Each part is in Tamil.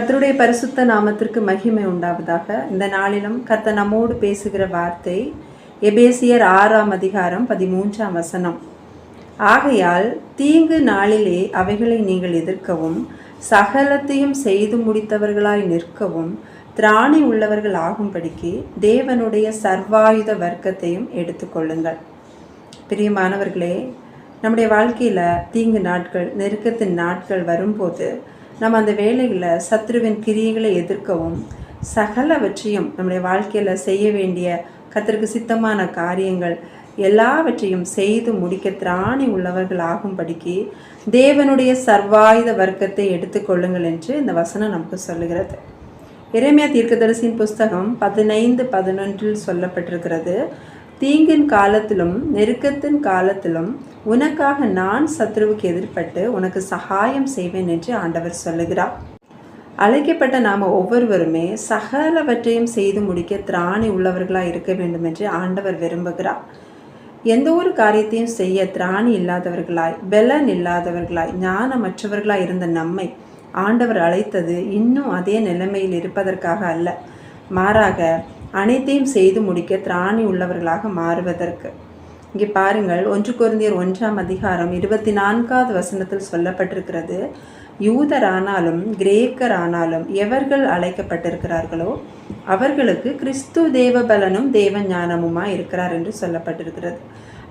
கர்த்தருடைய பரிசுத்த நாமத்திற்கு மகிமை உண்டாவதாக. இந்த நாளிலும் கர்த்தர் நம்மோடு பேசுகிற வார்த்தை எபேசியர் ஆறாம் அதிகாரம் பதிமூன்றாம் வசனம். ஆகையால் தீங்கு நாளிலே அவைகளை நீங்கள் எதிர்க்கவும் சகலத்தையும் செய்து முடித்தவர்களாய் நிற்கவும் திராணி உள்ளவர்கள் ஆகும்படிக்கு தேவனுடைய சர்வாயுத வர்க்கத்தையும் எடுத்துக்கொள்ளுங்கள் பிரியமானவர்களே நம்முடைய வாழ்க்கையில் தீங்கு நாட்கள் நெருக்கத்தின் நாட்கள் வரும்போது நம்ம அந்த வேலைகளை சத்ருவின் கிரியைகளை எதிர்க்கவும் சகலவற்றையும் நம்முடைய வாழ்க்கையில் செய்ய வேண்டிய கத்திற்கு சித்தமான காரியங்கள் எல்லாவற்றையும் செய்து முடிக்க திராணி உள்ளவர்கள் ஆகும்படிக்கு தேவனுடைய சர்வாயுத வர்க்கத்தை எடுத்துக்கொள்ளுங்கள் என்று இந்த வசனம் நமக்கு சொல்லுகிறது. இறைமையா தீர்க்கதரிசியின் புஸ்தகம் பதினைந்து பதினொன்றில் சொல்லப்பட்டிருக்கிறது. தீங்கின் காலத்திலும் நெருக்கத்தின் காலத்திலும் உனக்காக நான் சத்ருவுக்கு எதிர்பட்டு உனக்கு சகாயம் செய்வேன் என்று ஆண்டவர் சொல்லுகிறார். அழைக்கப்பட்ட நாம் ஒவ்வொருவருமே சகலவற்றையும் செய்து முடிக்க திராணி உள்ளவர்களாக இருக்க வேண்டும் என்று ஆண்டவர் விரும்புகிறார். எந்த ஒரு காரியத்தையும் செய்ய திராணி இல்லாதவர்களாய் பலன் இல்லாதவர்களாய் ஞானமற்றவர்களாய் இருந்த நம்மை ஆண்டவர் அழைத்தது இன்னும் அதே நிலைமையில் இருப்பதற்காக அல்ல. மாறாக அனைத்தையும் செய்து முடிக்க திராணி உள்ளவர்களாக மாறுவதற்கு. இங்கே பாருங்கள் ஒன்று குருந்தியர் ஒன்றாம் அதிகாரம் இருபத்தி நான்காவது வசனத்தில் சொல்லப்பட்டிருக்கிறது யூதரானாலும் கிரேக்கரானாலும் எவர்கள் அழைக்கப்பட்டிருக்கிறார்களோ அவர்களுக்கு கிறிஸ்து தேவபலனும் தேவ ஞானமுமா இருக்கிறார் என்று சொல்லப்பட்டிருக்கிறது.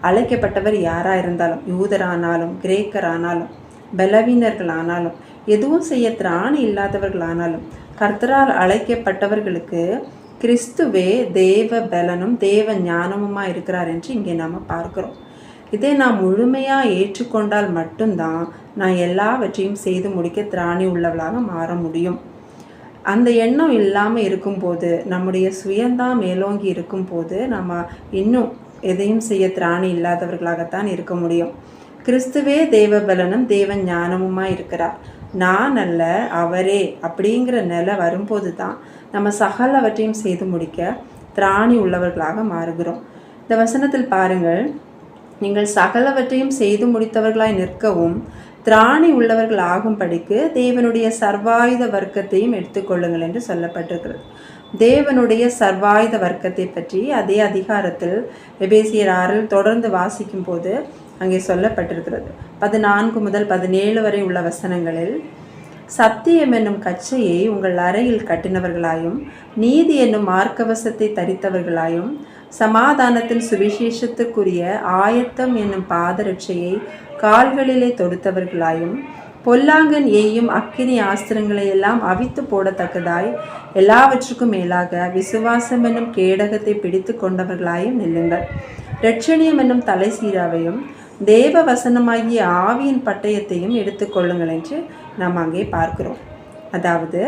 அழைக்கப்பட்டவர் யாராக இருந்தாலும் யூதரானாலும் கிரேக்கரானாலும் பலவீனர்களானாலும் எதுவும் செய்ய திராணி இல்லாதவர்களானாலும் கர்த்தரால் அழைக்கப்பட்டவர்களுக்கு கிறிஸ்துவே தேவ பலனும் தேவ ஞானமுமா இருக்கிறார் என்று இங்கே நாம் பார்க்கிறோம். இதை நான் முழுமையாக ஏற்றுக்கொண்டால் மட்டும்தான் நான் எல்லாவற்றையும் செய்து முடிக்க திராணி உள்ளவளாக மாற முடியும். அந்த எண்ணம் இல்லாமல் இருக்கும்போது நம்முடைய சுயந்தான் மேலோங்கி இருக்கும்போது நம்ம இன்னும் எதையும் செய்ய திராணி இல்லாதவர்களாகத்தான் இருக்க முடியும். கிறிஸ்துவே தேவ பலனும் தேவ ஞானமுமா இருக்கிறார். நான் அல்ல அவரே அப்படிங்கிற நிலை வரும்போது தான் நம்ம சகலவற்றையும் செய்து முடிக்க திராணி உள்ளவர்களாக மாறுகிறோம். இந்த வசனத்தில் பாருங்கள். நீங்கள் சகலவற்றையும் செய்து முடித்தவர்களாய் நிற்கவும் திராணி உள்ளவர்கள் ஆகும்படிக்கு தேவனுடைய சர்வாயுத வர்க்கத்தையும் எடுத்துக்கொள்ளுங்கள் என்று சொல்லப்பட்டிருக்கிறது. தேவனுடைய சர்வாயுத வர்க்கத்தை பற்றி அதே அதிகாரத்தில் எபேசியர் ஆறில் தொடர்ந்து வாசிக்கும் போது அங்கே சொல்லப்பட்டிருக்கிறது. பதினான்கு முதல் பதினேழு வரை உள்ள வசனங்களில் சத்தியம் என்னும் கச்சையை உங்கள் அறையில் கட்டினவர்களாயும் நீதி என்னும் மார்க்கவசத்தை தரித்தவர்களாயும் சமாதானத்தின் சுவிசேஷத்துக்குரிய ஆயத்தம் என்னும் பாதரட்சையை கால்களிலே தொடுத்தவர்களாயும் பொல்லாங்கன் எய்யும் அக்கினி ஆஸ்திரங்களை எல்லாம் அவித்து போடத்தக்கதாய் எல்லாவற்றுக்கும் மேலாக விசுவாசம் என்னும் கேடகத்தை பிடித்து கொண்டவர்களாயும் நில்லுங்கள். ரட்சணியம் என்னும் தலை சீராவையும் தேவ வசனமாகிய ஆவியின் பட்டயத்தையும் எடுத்துக்கொள்ளுங்கள் என்று நாம் அங்கே பார்க்கிறோம். அதாவது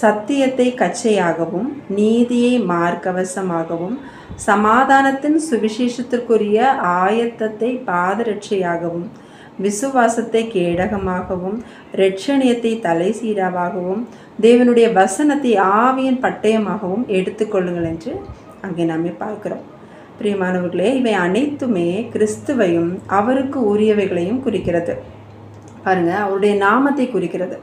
சத்தியத்தை கச்சையாகவும் நீதியை மார்க்கவசமாகவும் சமாதானத்தின் சுவிசேஷத்திற்குரிய ஆயத்தத்தை பாதரட்சையாகவும் விசுவாசத்தை கேடகமாகவும் இரட்சணியத்தை தலை சீராவாகவும் தேவனுடைய வசனத்தை ஆவியின் பட்டயமாகவும் எடுத்துக்கொள்ளுங்கள் என்று அங்கே நாம் பார்க்கிறோம். பிரியமானவர்களே இவை அனைத்துமே கிறிஸ்துவையும் அவருக்கு உரியவைகளையும் குறிக்கிறது. பாருங்க அவருடைய நாமத்தை குறிக்கிறது.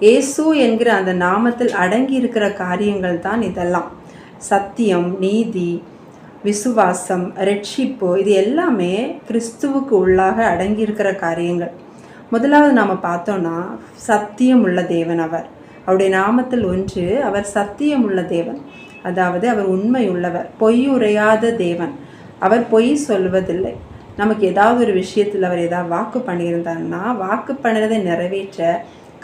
இயேசு என்கிற அந்த நாமத்தில் அடங்கி இருக்கிற காரியங்கள் தான் இதெல்லாம். சத்தியம் நீதி விசுவாசம் ரட்சிப்பு இது எல்லாமே கிறிஸ்துவுக்கு உள்ளாக அடங்கி இருக்கிற காரியங்கள். முதலாவது நாம் பார்த்தோன்னா சத்தியம் உள்ள தேவன் அவர். அவருடைய நாமத்தில் ஒன்று அவர் சத்தியம் உள்ள தேவன். அதாவது அவர் உண்மை உள்ளவர் பொய் உரையாத தேவன். அவர் பொய் சொல்வதில்லை. நமக்கு ஏதாவது ஒரு விஷயத்தில் அவர் ஏதாவது வாக்கு பண்ணியிருந்தாருன்னா வாக்கு பண்ணுறதை நிறைவேற்ற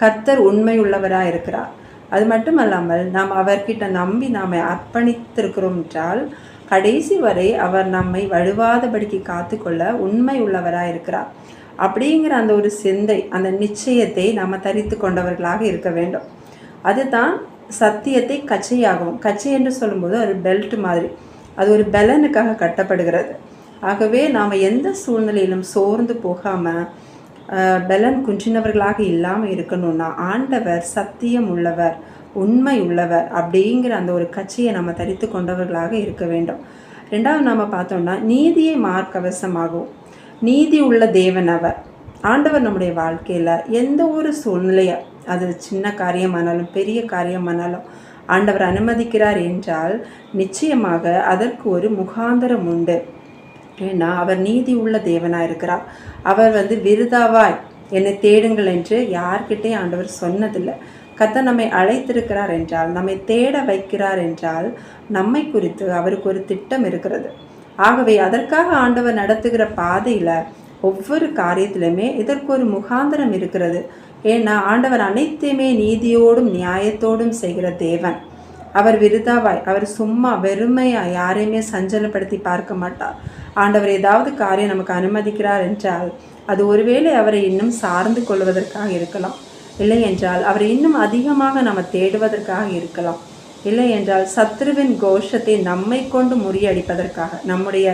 கர்த்தர் உண்மை உள்ளவராக இருக்கிறார். அது மட்டும் அல்லாமல் நாம் அவர்கிட்ட நம்பி நாம் அர்ப்பணித்திருக்கிறோம் என்றால் கடைசி வரை அவர் நம்மை வழுவாதபடிக்கு காத்துக்கொள்ள உண்மை உள்ளவராக இருக்கிறார். அப்படிங்கிற அந்த ஒரு சிந்தை அந்த நிச்சயத்தை நாம் தரித்து கொண்டவர்களாக இருக்க வேண்டும். அதுதான் சத்தியத்தை கச்சையாகவும் கச்சை என்று சொல்லும்போது ஒரு பெல்ட் மாதிரி அது ஒரு பெலனுக்காக கட்டப்படுகிறது. ஆகவே நாம் எந்த சூழ்நிலையிலும் சோர்ந்து போகாமல் பலன் குன்றினவர்களாக இல்லாமல் இருக்கணும்னா ஆண்டவர் சத்தியம் உள்ளவர் உண்மை உள்ளவர் அப்படிங்கிற அந்த ஒரு கட்சியை நம்ம தரித்து கொண்டவர்களாக இருக்க வேண்டும். ரெண்டாவது நாம் பார்த்தோம்னா நீதியை மார்க்கவசமாகும். நீதி உள்ள தேவன் அவர். ஆண்டவர் நம்முடைய வாழ்க்கையில் எந்த ஒரு சூழ்நிலையை அது சின்ன காரியமானாலும் பெரிய காரியமானாலும் ஆண்டவர் அனுமதிக்கிறார் என்றால் நிச்சயமாக அதற்கு ஒரு முகாந்தரம் உண்டு. ஏன்னா அவர் நீதி உள்ள தேவனாக இருக்கிறார். அவர் வந்து விருதாவாய் என்னை தேடுங்கள் என்று யார்கிட்டே ஆண்டவர் சொன்னதில்லை. கத்த நம்மை அழைத்திருக்கிறார் என்றால் நம்மை தேட வைக்கிறார் என்றால் நம்மை குறித்து அவருக்கு ஒரு திட்டம் இருக்கிறது. ஆகவே அதற்காக ஆண்டவர் நடத்துகிற பாதையில் ஒவ்வொரு காரியத்திலுமே இதற்கு ஒரு முகாந்திரம் இருக்கிறது. ஏன்னா ஆண்டவர் அனைத்தையுமே நீதியோடும் நியாயத்தோடும் செய்கிற தேவன். அவர் விருதாவாய் அவர் சும்மா வெறுமையாக யாரையுமே சஞ்சலப்படுத்தி பார்க்க மாட்டார். ஆண்டவர் ஏதாவது காரியம் நமக்கு அனுமதிக்கிறார் என்றால் அது ஒருவேளை அவரை இன்னும் சார்ந்து கொள்வதற்காக இருக்கலாம். இல்லை என்றால் அவரை இன்னும் அதிகமாக நம்ம தேடுவதற்காக இருக்கலாம். இல்லை என்றால் சத்ருவின் கோஷத்தை நம்மை கொண்டு முறியடிப்பதற்காக நம்முடைய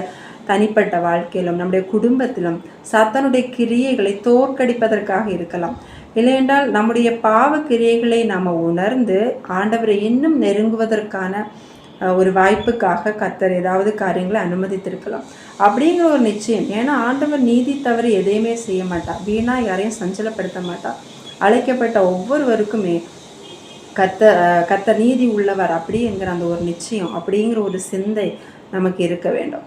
தனிப்பட்ட வாழ்க்கையிலும் நம்முடைய குடும்பத்திலும் சத்தனுடைய கிரியைகளை தோற்கடிப்பதற்காக இருக்கலாம். இல்லையென்றால் நம்முடைய பாவ கிரியைகளை நாம் உணர்ந்து ஆண்டவரை இன்னும் நெருங்குவதற்கான ஒரு வாய்ப்புக்காக கத்தர் ஏதாவது காரியங்களை அனுமதித்திருக்கலாம். அப்படிங்கிற ஒரு நிச்சயம். ஏன்னா ஆண்டவர் நீதி தவறு எதையுமே செய்ய மாட்டார் வீணா யாரையும் சஞ்சலப்படுத்த மாட்டார் அழைக்கப்பட்ட ஒவ்வொருவருக்குமே கத்த கத்த நீதி உள்ளவர் அப்படிங்கிற அந்த ஒரு நிச்சயம் அப்படிங்கிற ஒரு சிந்தை நமக்கு இருக்க வேண்டும்.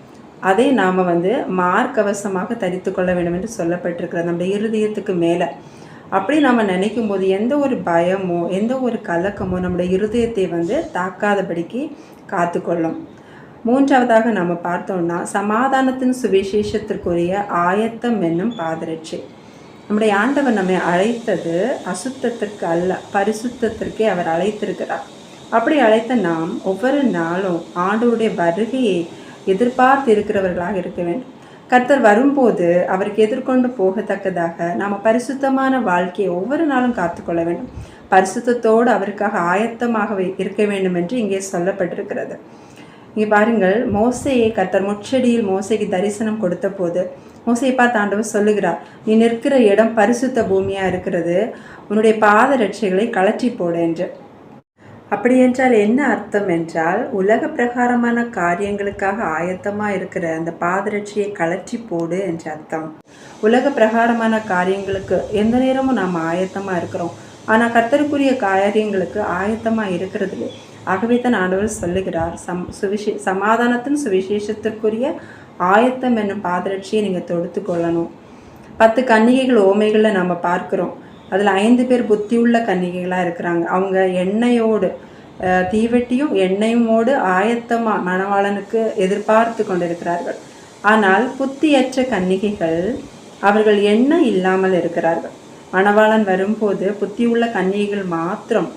அதை நாம் வந்து மார்க்கவசமாக தரித்து கொள்ள வேண்டும் என்று சொல்லப்பட்டிருக்கிறது. நம்முடைய இருதயத்துக்கு மேலே. அப்படி நம்ம நினைக்கும் போது எந்த ஒரு பயமோ எந்த ஒரு கலக்கமோ நம்முடைய இருதயத்தை வந்து தாக்காதபடிக்கு காத்துக்கொள்ளும். மூன்றாவதாக நம்ம பார்த்தோம்னா சமாதானத்தின் சுவிசேஷத்திற்குரிய ஆயத்தம் என்னும் பாதரட்சி. நம்முடைய ஆண்டவர் நம்மை அழைத்தது அசுத்தத்திற்கு அல்ல பரிசுத்தத்திற்கே அவர் அழைத்திருக்கிறார். அப்படி அழைத்த நாம் ஒவ்வொரு நாளும் ஆண்டவருடைய வருகையை எதிர்பார்த்து இருக்கிறவர்களாக இருக்க வேண்டும். கர்த்தர் வரும்போது அவருக்கு எதிர்கொண்டு போகத்தக்கதாக நாம் பரிசுத்தமான வாழ்க்கையை ஒவ்வொரு நாளும் காத்துக்கொள்ள வேண்டும். பரிசுத்தத்தோடு அவருக்காக ஆயத்தமாக இருக்க வேண்டும் என்று இங்கே சொல்லப்பட்டிருக்கிறது. இங்கே பாருங்கள் மோசையை கர்த்தர் முச்செடியில் மோசைக்கு தரிசனம் கொடுத்த போது மோசையை பார்த்து ஆண்டவர் சொல்லுகிறார் நீ நிற்கிற இடம் பரிசுத்த பூமியாக இருக்கிறது. உன்னுடைய பாத ரட்சைகளை கழற்றி போடு என்று. அப்படி என்றால் என்ன அர்த்தம் என்றால் உலக பிரகாரமான காரியங்களுக்காக ஆயத்தமாக இருக்கிற அந்த பாதரட்சியை கழற்றி போடு என்ற அர்த்தம். உலக பிரகாரமான காரியங்களுக்கு எந்த நேரமும் நாம் ஆயத்தமாக இருக்கிறோம். ஆனால் கர்த்தருக்குரிய காரியங்களுக்கு ஆயத்தமாக இருக்கிறது ஆகவே தான் ஆண்டவர் சொல்லுகிறார் சம் சுவிசே சமாதானத்தின் சுவிசேஷத்திற்குரிய ஆயத்தம் என்னும் பாதரட்சியை நீங்கள் தொடுத்து கொள்ளணும். பத்து கன்னிகைகள் ஓமைகளில் நம்ம பார்க்குறோம். அதில் ஐந்து பேர் புத்தியுள்ள கன்னிகைகளாக இருக்கிறாங்க. அவங்க எண்ணெயோடு தீவெட்டியும் எண்ணெயுமோடு ஆயத்தமாக மணவாளனுக்கு எதிர்பார்த்து கொண்டிருக்கிறார்கள். ஆனால் புத்தியற்ற கன்னிகைகள் அவர்கள் எண்ணெய் இல்லாமல் இருக்கிறார்கள். மணவாளன் வரும்போது புத்தியுள்ள கன்னிகைகள் மாத்திரம்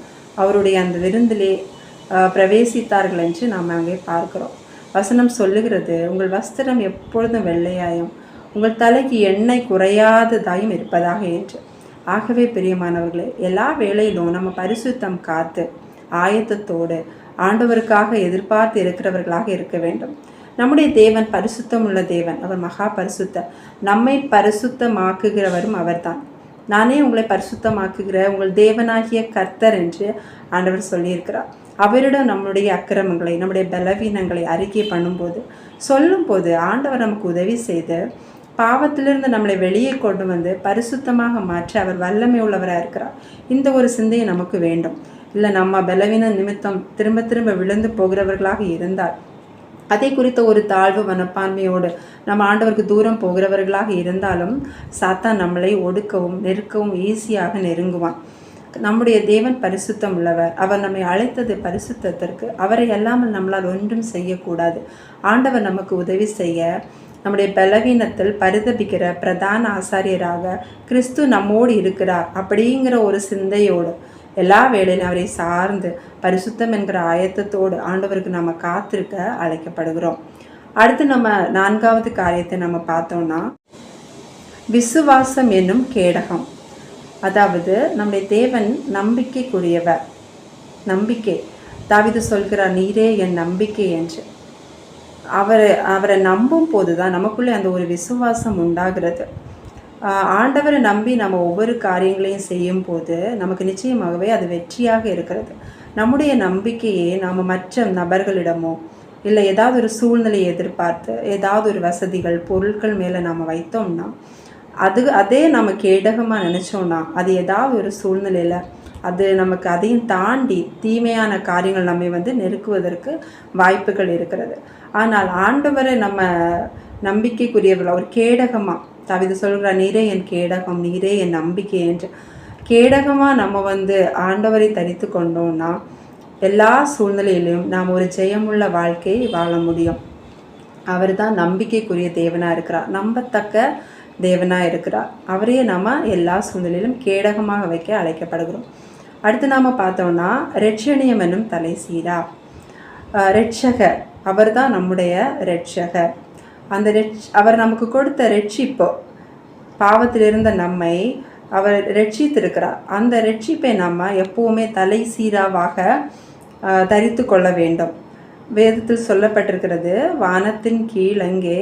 அவருடைய அந்த விருந்திலே பிரவேசித்தார்கள் என்று நாம் அங்கே பார்க்கிறோம். வசனம் சொல்லுகிறது உங்கள் வஸ்திரம் எப்பொழுதும் வெள்ளையாயும் உங்கள் தலைக்கு எண்ணெய் குறையாததாயும் இருப்பதாக என்று. ஆகவே பிரியமானவர்களே எல்லா வேளையிலும் நம்ம பரிசுத்தம் காத்து ஆயத்தத்தோடு ஆண்டவருக்காக எதிர்பார்த்து இருக்கிறவர்களாக இருக்க வேண்டும். நம்முடைய தேவன் பரிசுத்தம் உள்ள தேவன் அவர் மகா பரிசுத்த. நம்மை பரிசுத்தமாக்குகிறவரும் அவர்தான். நானே உங்களை பரிசுத்தமாக்குகிற உங்கள் தேவனாகிய கர்த்தர் என்று ஆண்டவர் சொல்லியிருக்கிறார். அவரிடம் நம்முடைய அக்கிரமங்களை நம்முடைய பலவீனங்களை அறிக்கை பண்ணும்போது சொல்லும்போது ஆண்டவர் நமக்கு உதவி செய்து பாவத்திலிருந்து நம்மளை வெளியே கொண்டு வந்து பரிசுத்தமாக மாற்றி அவர் வல்லமை உள்ளவராக இருக்கிறார். இந்த ஒரு சிந்தையை நமக்கு வேண்டும். இல்லை நம்ம பலவீன நிமித்தம் திரும்ப திரும்ப விழுந்து போகிறவர்களாக இருந்தால் அதை குறித்த ஒரு தாழ்வு மனப்பான்மையோடு நம்ம ஆண்டவருக்கு தூரம் போகிறவர்களாக இருந்தாலும் சாத்தான் நம்மளை ஒடுக்கவும் நெருக்கவும் ஈஸியாக நெருங்குவான். நம்முடைய தேவன் பரிசுத்தம் உள்ளவர். அவர் நம்மை அழைத்தது பரிசுத்தத்திற்கு. அவரை அல்லாமல் நம்மளால் ஒன்றும் செய்யக்கூடாது. ஆண்டவர் நமக்கு உதவி செய்ய நம்முடைய பலவீனத்தில் பரிதபிக்கிற பிரதான ஆசாரியராக கிறிஸ்து நம்மோடு இருக்கிறார் அப்படிங்கிற ஒரு சிந்தையோடு எல்லா வேளையிலும் அவரை சார்ந்து பரிசுத்தம் என்கிற ஆயத்தத்தோடு ஆண்டவருக்கு நம்ம காத்திருக்க அழைக்கப்படுகிறோம். அடுத்து நம்ம நான்காவது காரியத்தை நம்ம பார்த்தோம்னா விசுவாசம் என்னும் கேடகம். அதாவது நம்முடைய தேவன் நம்பிக்கைக்குரியவர். நம்பிக்கை. தாவிது சொல்கிறார் நீரே என் நம்பிக்கை என்று. அவரை அவரை நம்பும் போது தான் நமக்குள்ளே அந்த ஒரு விசுவாசம் உண்டாகிறது. ஆண்டவரை நம்பி நம்ம ஒவ்வொரு காரியங்களையும் செய்யும் போது நமக்கு நிச்சயமாகவே அது வெற்றியாக இருக்கிறது. நம்முடைய நம்பிக்கையை நாம் மற்ற நபர்களிடமோ இல்லை ஏதாவது ஒரு சூழ்நிலையை எதிர்பார்த்து ஏதாவது ஒரு வசதிகள் பொருட்கள் மேலே நாம் வைத்தோம்னா அது அதே நம்ம கேடகமாக நினச்சோன்னா அது ஏதாவது ஒரு சூழ்நிலையில் அது நமக்கு அதையும் தாண்டி தீமையான காரியங்கள் நம்மை வந்து நெருக்குவதற்கு வாய்ப்புகள் இருக்கிறது. ஆனால் ஆண்டவரை நம்ம நம்பிக்கைக்குரியவர்கள் ஒரு கேடகமாக தவித சொல்கிறார் நீரே என் கேடகம் நீரே என் நம்பிக்கை என்று. கேடகமாக நம்ம வந்து ஆண்டவரை தரித்து கொண்டோம்னா எல்லா சூழ்நிலையிலும் நாம் ஒரு ஜெயமுள்ள வாழ்க்கையை வாழ முடியும். அவர் தான் நம்பிக்கைக்குரிய தேவனாக இருக்கிறார். நம்பத்தக்க தேவனாக இருக்கிறார். அவரையே நம்ம எல்லா சூழ்நிலையிலும் கேடகமாக வைக்க அழைக்கப்படுகிறோம். அடுத்து நாம் பார்த்தோம்னா ரெட்சணியம் என்னும் தலை சீரா. ரெட்சகர். அவர் தான் நம்முடைய ரெட்சகர் அந்த ரெட்ச் அவர் நமக்கு கொடுத்த ரெட்சிப்போ பாவத்தில் இருந்த நம்மை அவர் ரட்சித்திருக்கிறார் அந்த ரட்சிப்பை நம்ம எப்போவுமே தலை சீராவாக தரித்து கொள்ள வேண்டும். வேதத்தில் சொல்லப்பட்டிருக்கிறது வானத்தின் கீழ் அங்கே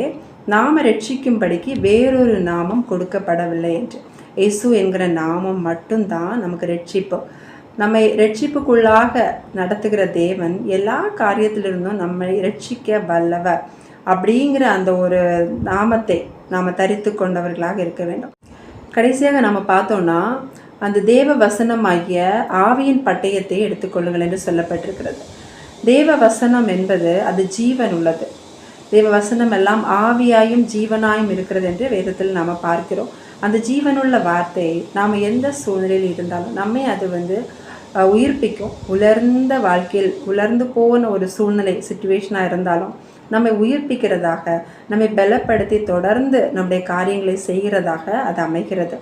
நாம ரட்சிக்கும்படிக்கு வேறொரு நாமம் கொடுக்கப்படவில்லை என்று. இயேசு என்கிற நாமம் மட்டும்தான் நமக்கு ரட்சிப்போம் நம்மை ரட்சிப்புக்குள்ளாக நடத்துகிற தேவன் எல்லா காரியத்திலிருந்தும் நம்மை ரட்சிக்க வல்லவர் அப்படிங்கிற அந்த ஒரு நாமத்தை நாம் தரித்து கொண்டவர்களாக இருக்க வேண்டும். கடைசியாக நம்ம பார்த்தோம்னா அந்த தேவ வசனமாகிய ஆவியின் பட்டயத்தை எடுத்துக்கொள்ளுங்கள் என்று சொல்லப்பட்டிருக்கிறது. தேவ வசனம் என்பது அது ஜீவன் உள்ளது. தேவ வசனம் எல்லாம் ஆவியாயும் ஜீவனாயும் இருக்கிறது என்று வேதத்தில் நாம் பார்க்கிறோம். அந்த ஜீவனுள்ள வார்த்தை நாம் எந்த சூழ்நிலையில் இருந்தாலும் நம்மை அது வந்து உயிர்ப்பிக்கும் உலர்ந்த வாழ்க்கையில் உலர்ந்து போன ஒரு சூழ்நிலை சுச்சுவேஷனாக இருந்தாலும் நம்மை உயிர்ப்பிக்கிறதாக நம்மை பலப்படுத்தி தொடர்ந்து நம்முடைய காரியங்களை செய்கிறதாக அது அமைகிறது.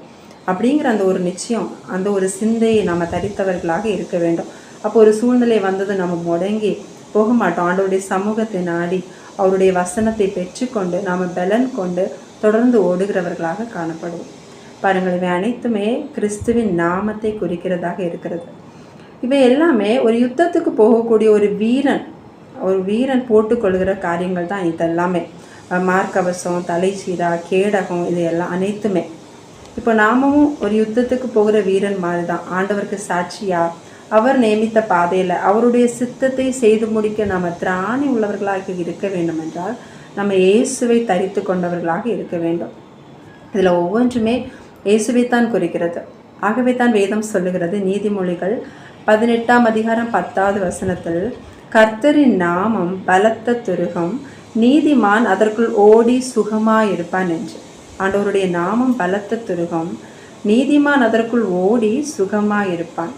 அப்படிங்கிற அந்த ஒரு நிச்சயம் அந்த ஒரு சிந்தையை நம்ம தரித்தவர்களாக இருக்க வேண்டும். அப்போ ஒரு சூழ்நிலை வந்தது நம்ம முடங்கி போக மாட்டோம். ஆண்டோடைய சமூகத்தை நாடி அவருடைய வசனத்தை பெற்றுக்கொண்டு நாம் பலன் கொண்டு தொடர்ந்து ஓடுகிறவர்களாக காணப்படுவோம். பாருங்கள் இவை அனைத்துமே கிறிஸ்துவின் நாமத்தை குறிக்கிறதாக இருக்கிறது. இவை எல்லாமே ஒரு யுத்தத்துக்கு போகக்கூடிய ஒரு வீரன் ஒரு வீரன் போட்டுக்கொள்கிற காரியங்கள் தான் இதெல்லாமே. மார்க்கவசம் தலைச்சீரா கேடகம் இது எல்லாம் அனைத்துமே. இப்போ நாமும் ஒரு யுத்தத்துக்கு போகிற வீரன் மாதிரி தான் ஆண்டவருக்கு சாட்சியா அவர் நியமித்த பாதையில் அவருடைய சித்தத்தை செய்து முடிக்க நாம் திராணி உள்ளவர்களாக இருக்க வேண்டும் என்றால் நம்ம இயேசுவை தரித்து கொண்டவர்களாக இருக்க வேண்டும். இதில் ஒவ்வொன்றுமே இயேசுவை தான் குறிக்கிறது. ஆகவே தான் வேதம் சொல்லுகிறது நீதிமொழிகள் பதினெட்டாம் அதிகாரம் பத்தாவது வசனத்தில் கர்த்தரின் நாமம் பலத்த துருகம் நீதிமான் அதற்குள் ஓடி சுகமாயிருப்பான் என்று. ஆண்டவருடைய நாமம் பலத்த துருகம் நீதிமான் அதற்குள் ஓடி சுகமாயிருப்பான்.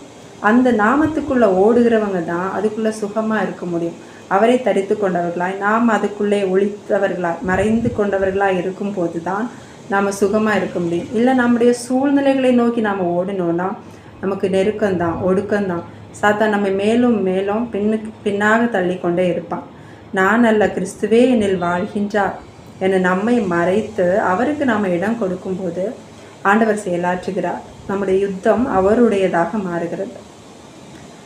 அந்த நாமத்துக்குள்ளே ஓடுகிறவங்க தான் அதுக்குள்ளே சுகமாக இருக்க முடியும். அவரை தரித்து கொண்டவர்களாய் நாம் அதுக்குள்ளே ஒழித்தவர்களாய் மறைந்து கொண்டவர்களாய் இருக்கும்போது தான் நாம் சுகமாக இருக்க முடியும். இல்லை நம்முடைய சூழ்நிலைகளை நோக்கி நாம் ஓடினோன்னா நமக்கு நெருக்கம்தான் ஒடுக்கம்தான் சாத்தா நம்ம மேலும் மேலும் பின்னுக்கு பின்னாக தள்ளி கொண்டே இருப்பான். நான் அல்ல கிறிஸ்துவே என்னில் வாழ்கின்றார். என நம்மை மறைத்து அவருக்கு நாம் இடம் கொடுக்கும்போது ஆண்டவர் செயலாற்றுகிறார். நம்முடைய யுத்தம் அவருடையதாக மாறுகிறது.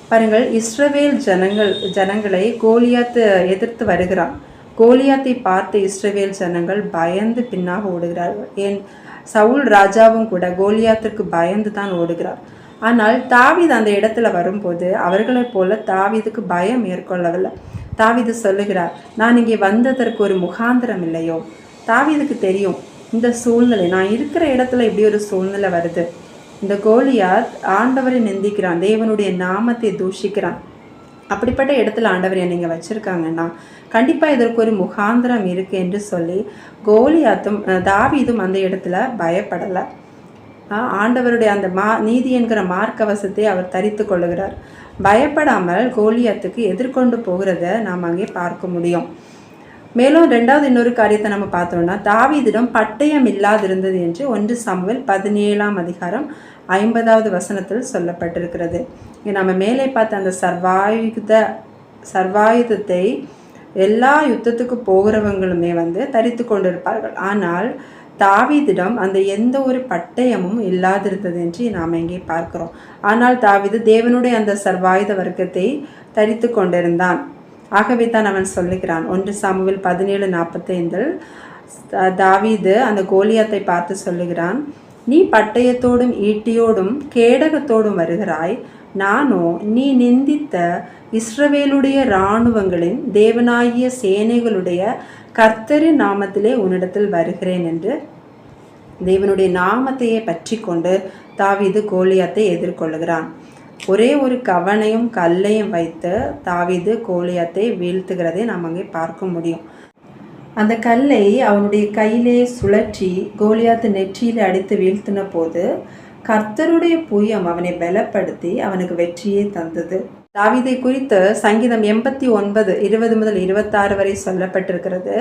பாருங்கள் இஸ்ரவேல் ஜனங்கள் ஜனங்களை கோலியாத்து எதிர்த்து வருகிறான். கோலியாத்தை பார்த்து இஸ்ரவேல் ஜனங்கள் பயந்து பின்னாக ஓடுகிறார்கள். ஏன்? சவுல் ராஜாவும் கூட கோலியாத்திற்கு பயந்து தான் ஓடுகிறார். ஆனால் தாவிது அந்த இடத்துல வரும்போது அவர்களைப் போல தாவிதுக்கு பயம் மேற்கொள்ளவில்லை. தாவிது சொல்லுகிறார் நான் இங்கே வந்ததற்கு ஒரு முகாந்திரம் இல்லையோ? தாவிதுக்கு தெரியும் இந்த சூழ்நிலை நான் இருக்கிற இடத்துல இப்படி ஒரு சூழ்நிலை வருது. இந்த கோலியாத் ஆண்டவரை நிந்திக்கிறான் தேவனுடைய நாமத்தை தூஷிக்கிறான். அப்படிப்பட்ட இடத்துல ஆண்டவர் நீங்கள் வச்சுருக்காங்கன்னா கண்டிப்பாக இதற்கு ஒரு முகாந்திரம் இருக்குது என்று சொல்லி கோலியாத்தும் தாவீதும் அந்த இடத்துல பயப்படலை. ஆண்டவருடைய அந்த மா நீதி என்கிற மார்க்கவசத்தை அவர் தரித்து கொள்ளுகிறார். பயப்படாமல் கோலியத்துக்கு எதிர்கொண்டு போகிறத நாம் அங்கே பார்க்க முடியும். மேலும் ரெண்டாவது இன்னொரு காரியத்தை நம்ம பார்த்தோம்னா தாவீதிடம் பட்டயம் இல்லாதிருந்தது என்று ஒன்று சமவல் பதினேழாம் அதிகாரம் ஐம்பதாவது வசனத்தில் சொல்லப்பட்டிருக்கிறது. இங்கே நம்ம மேலே பார்த்த அந்த சர்வாயுத சர்வாயுதத்தை எல்லா யுத்தத்துக்கு போகிறவங்களுமே வந்து தரித்து கொண்டிருப்பார்கள். ஆனால் தாவீதிடம் அந்த எந்த ஒரு பட்டயமும் இல்லாதிருந்தது என்று நாம் இங்கே பார்க்கிறோம். ஆனால் தாவிது தேவனுடைய அந்த சர்வாயுத வர்க்கத்தை தரித்து கொண்டிருந்தான். ஆகவே தான் அவன் சொல்லுகிறான். ஒன்று சாமுவில் பதினேழு நாற்பத்தைந்தில் தாவீது அந்த கோலியத்தை பார்த்து சொல்லுகிறான் நீ பட்டயத்தோடும் ஈட்டியோடும் கேடகத்தோடும் வருகிறாய். நானோ நீ நிந்தித்த இஸ்ரவேலுடைய இராணுவங்களின் தேவனாகிய சேனைகளுடைய கர்த்தரின் நாமத்திலே உன்னிடத்தில் வருகிறேன் என்று தேவனுடைய நாமத்தையே பற்றி கொண்டு தாவீது கோலியாத்தை எதிர்கொள்கிறான் ஒரே ஒரு கவனையும் கல்லையும் வைத்து தாவீது கோலியாத்தை வீழ்த்துகிறதை நாம் அங்கே பார்க்க முடியும். அந்த கல்லை அவனுடைய கையிலே சுழற்றி கோலியாத்து நெற்றியில் அடித்து வீழ்த்தின போது கர்த்தருடைய புயம் அவனை பலப்படுத்தி அவனுக்கு வெற்றியை தந்தது. தாவீதை குறித்து சங்கீதம் எண்பத்தி ஒன்பது இருபது முதல் இருபத்தாறு வரை சொல்லப்பட்டிருக்கிறது.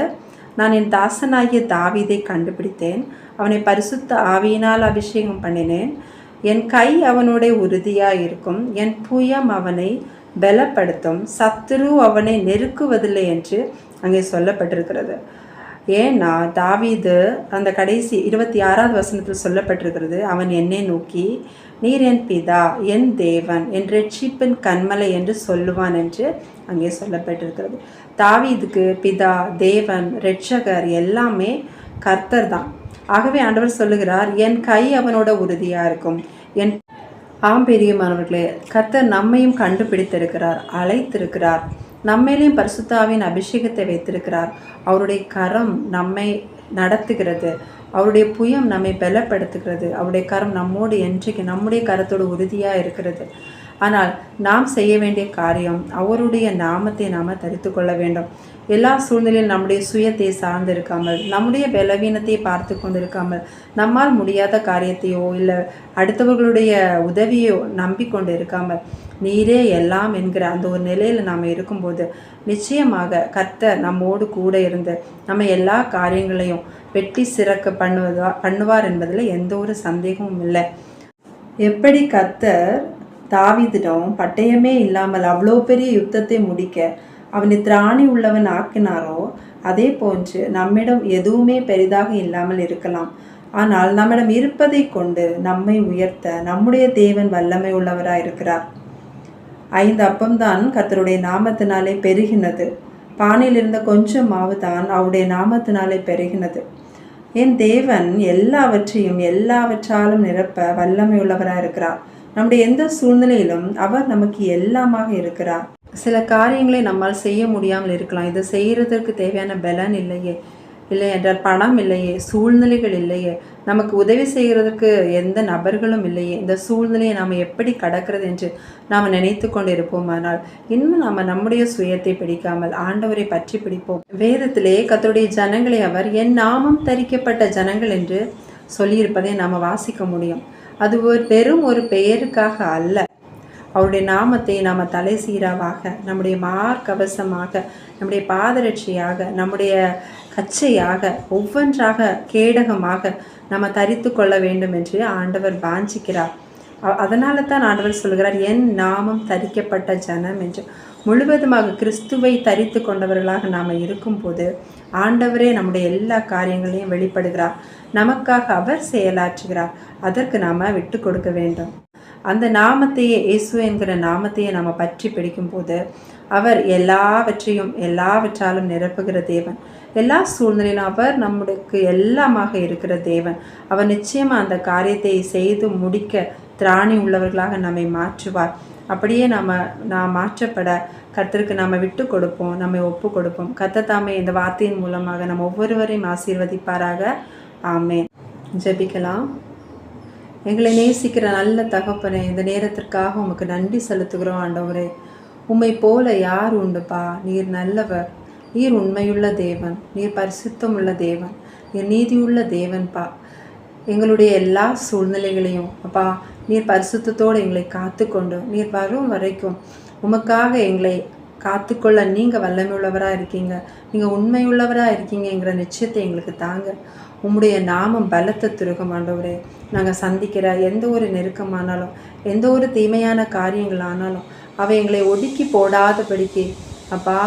நான் என் தாசனாகிய தாவிதை கண்டுபிடித்தேன். அவனை பரிசுத்த ஆவியினால் அபிஷேகம் பண்ணினேன். என் கை அவனுடைய உறுதியாக இருக்கும் என் புயம் அவனை பலப்படுத்தும். சத்துரு அவனை நெருக்குவதில்லை என்று அங்கே சொல்லப்பட்டிருக்கிறது. ஏன்னா தாவீது அந்த கடைசி இருபத்தி ஆறாவது வசனத்தில் சொல்லப்பட்டிருக்கிறது அவன் என்னை நோக்கி நீர் என் பிதா என் தேவன் என் ரட்சிப்பின் கண்மலை என்று சொல்லுவான் என்று அங்கே சொல்லப்பட்டிருக்கிறது. தாவீதுக்கு பிதா தேவன் ரட்சகர் எல்லாமே கர்த்தர் தான். ஆகவே ஆண்டவர் சொல்லுகிறார் என் கை அவனோட உறுதியாக இருக்கும். என் ஆம் பெரியமானவர்களே கர்த்தர் நம்மையும் கண்டுபிடித்திருக்கிறார் அழைத்திருக்கிறார். நம்மேலேயும் பரிசுத்தாவின் அபிஷேகத்தை வைத்திருக்கிறார். அவருடைய கரம் நம்மை நடத்துகிறது. அவருடைய புயம் நம்மை பலப்படுத்துகிறது. அவருடைய கரம் நம்மோடு என்றைக்கு நம்முடைய கரத்தோடு உறுதியாக இருக்கிறது. ஆனால் நாம் செய்ய வேண்டிய காரியம் அவருடைய நாமத்தை நாம் தரித்து கொள்ள வேண்டும். எல்லா சூழ்நிலையும் நம்முடைய சுயத்தை சார்ந்து இருக்காமல் நம்முடைய பலவீனத்தை பார்த்து கொண்டு இருக்காமல் நம்மால் முடியாத காரியத்தையோ இல்லை அடுத்தவர்களுடைய உதவியோ நம்பிக்கொண்டு இருக்காமல் நீரே எல்லாம் என்கிற அந்த ஒரு நிலையில் நாம் இருக்கும்போது நிச்சயமாக கர்த்தர் நம்மோடு கூட இருந்து நம்ம எல்லா காரியங்களையும் வெட்டி சிறக்க பண்ணுவதா பண்ணுவார் என்பதில் எந்த ஒரு சந்தேகமும் இல்லை. எப்படி கர்த்தர் தாவிதிடம் பட்டயமே இல்லாமல் அவ்வளோ பெரிய யுத்தத்தை முடிக்க அவனை திராணி உள்ளவன் ஆக்கினாரோ அதே போன்று நம்மிடம் எதுவுமே பெரிதாக இல்லாமல் இருக்கலாம். ஆனால் நம்மிடம் இருப்பதை கொண்டு நம்மை உயர்த்த நம்முடைய தேவன் வல்லமை உள்ளவராய் இருக்கிறார் ஐந்து அப்பம்தான் கத்தருடைய நாமத்தினாலே பெருகினது. பானையில் இருந்த கொஞ்சம் மாவு தான் அவருடைய நாமத்தினாலே பெருகினது. என் தேவன் எல்லாவற்றையும் எல்லாவற்றாலும் நிரப்ப வல்லமை உள்ளவராக இருக்கிறார் நம்முடைய எந்த சூழ்நிலையிலும் அவர் நமக்கு எல்லாமாக இருக்கிறார். சில காரியங்களை நம்மால் செய்ய முடியாமல் இருக்கலாம். இது செய்கிறதற்கு தேவையான பலன் இல்லையே. இல்லை என்றால் பணம் இல்லையே. சூழ்நிலைகள் இல்லையே. நமக்கு உதவி செய்கிறதுக்கு எந்த நபர்களும் இல்லையே. இந்த சூழ்நிலையை நாம் எப்படி கடக்கிறது என்று நாம் நினைத்து கொண்டு இருப்போமானால் இன்னும் நாம் நம்முடைய சுயத்தை பிடிக்காமல் ஆண்டவரை பற்றி பிடிப்போம். வேதத்திலே கத்தருடைய ஜனங்களை அவர் என் நாமம் தரிக்கப்பட்ட ஜனங்கள் என்று சொல்லியிருப்பதை நாம் வாசிக்க முடியும். அது ஒரு வெறும் ஒரு பெயருக்காக அல்ல. அவருடைய நாமத்தை நாம் தலை சீராவாக நம்முடைய மார்க்கவசமாக நம்முடைய பாதரட்சியாக நம்முடைய கச்சையாக ஒவ்வொன்றாக கேடகமாக நம்ம தரித்து கொள்ள வேண்டும் என்று ஆண்டவர் வாஞ்சிக்கிறார். அதனால தான் ஆண்டவர் சொல்கிறார் என் நாமம் தரிக்கப்பட்ட ஜனம் என்று. முழுவதுமாக கிறிஸ்துவை தரித்து கொண்டவர்களாக நாம் இருக்கும்போது ஆண்டவரே நம்முடைய எல்லா காரியங்களையும் வெளிப்படுகிறார். நமக்காக அவர் செயலாற்றுகிறார். அதற்கு நாம் விட்டு கொடுக்க வேண்டும். அந்த நாமத்தையே இயேசு என்கிற நாமத்தையே நம்ம பற்றி பிடிக்கும்போது அவர் எல்லாவற்றையும் எல்லாவற்றாலும் நிரப்புகிற தேவன். எல்லா சூழ்நிலையிலும் அவர் நம்மளுக்கு எல்லாமாக இருக்கிற தேவன். அவர் நிச்சயமாக அந்த காரியத்தை செய்து முடிக்க திராணி உள்ளவர்களாக நம்மை மாற்றுவார். அப்படியே நம்ம நாம் மாற்றப்பட கர்த்தருக்கு நம்ம விட்டு கொடுப்போம் நம்மை ஒப்பு கொடுப்போம். கத்த தாமே இந்த வார்த்தையின் மூலமாக நம்ம ஒவ்வொருவரையும் ஆசீர்வதிப்பாராக. ஆமே ஜபிக்கலாம். எங்களை நேசிக்கிற நல்ல தகப்பனே இந்த நேரத்திற்காக உமக்கு நன்றி செலுத்துகிறோம் ஆண்டவரே. உம்மை போல யார் உண்டுப்பா? நீர் நல்லவர். நீர் உண்மையுள்ள தேவன். நீர் பரிசுத்தம் உள்ள தேவன். நீர் நீதியுள்ள தேவன்பா. எங்களுடைய எல்லா சூழ்நிலைகளையும் அப்பா நீர் பரிசுத்தத்தோடு எங்களை காத்துக்கொண்டு நீர் வரும் வரைக்கும் உமக்காக எங்களை காத்துக்கொள்ள நீங்கள் வல்லமையுள்ளவராக இருக்கீங்க. நீங்கள் உண்மையுள்ளவராக இருக்கீங்கங்கிற நிச்சயத்தை எங்களுக்கு தாங்க. உம்முடைய நாமம் பலத்த துருகம் ஆண்டவரே. நாங்கள் சந்திக்கிற எந்த ஒரு நெருக்கமானாலும் எந்த ஒரு தீமையான காரியங்கள் ஆனாலும் அவை எங்களை ஒடுக்கி போடாதபடிக்கு அப்பா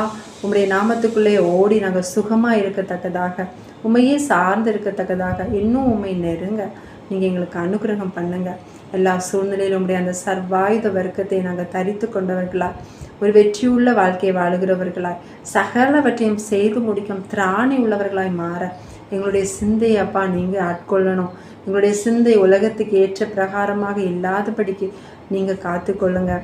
உம்முடைய நாமத்துக்குள்ளே ஓடி நாங்கள் சுகமாக இருக்கத்தக்கதாக உண்மையே சார்ந்து இருக்கத்தக்கதாக இன்னும் உண்மை நெருங்க. நீங்கள் எங்களுக்கு அனுகிரகம் பண்ணுங்க. எல்லா சூழ்நிலையிலும் உடைய அந்த சர்வாயுத வர்க்கத்தை நாங்கள் தரித்து கொண்டவர்களா ஒரு வெற்றியுள்ள வாழ்க்கையை வாழுகிறவர்களாய் சகலவற்றையும் செய்து முடிக்கும் திராணி உள்ளவர்களாய் மாற எங்களுடைய சிந்தையை அப்பா நீங்கள் ஆட்கொள்ளணும். எங்களுடைய சிந்தை உலகத்துக்கு ஏற்ற பிரகாரமாக இல்லாதபடிக்கு நீங்கள் காத்துக்கொள்ளுங்க.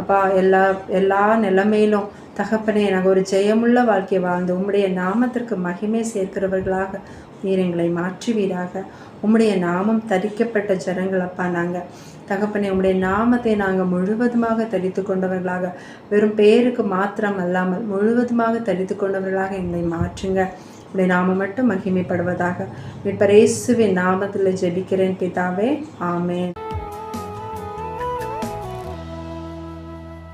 அப்பா எல்லா எல்லா நிலைமையிலும் தகப்பனே நாங்கள் ஒரு ஜெயமுள்ள வாழ்க்கையை வாழ்ந்து உம்முடைய நாமத்திற்கு மகிமை சேர்க்கிறவர்களாக நீர் எங்களை மாற்றுவீராக. உம்முடைய நாமம் தரிக்கப்பட்ட ஜனங்கள் அப்பா நாங்கள் தகப்பனே உம்முடைய நாமத்தை நாங்கள் முழுவதுமாக தரித்து கொண்டவர்களாக வெறும் பேருக்கு மாத்திரம் அல்லாமல் முழுவதுமாக தரித்து கொண்டவர்களாக எங்களை மாற்றுங்க. உடைய நாமம் மட்டும் மகிமைப்படுவதாக. மீட்பரேசுவின் நாமத்தில் ஜெபிக்கிறேன் பிதாவே. ஆமேன்.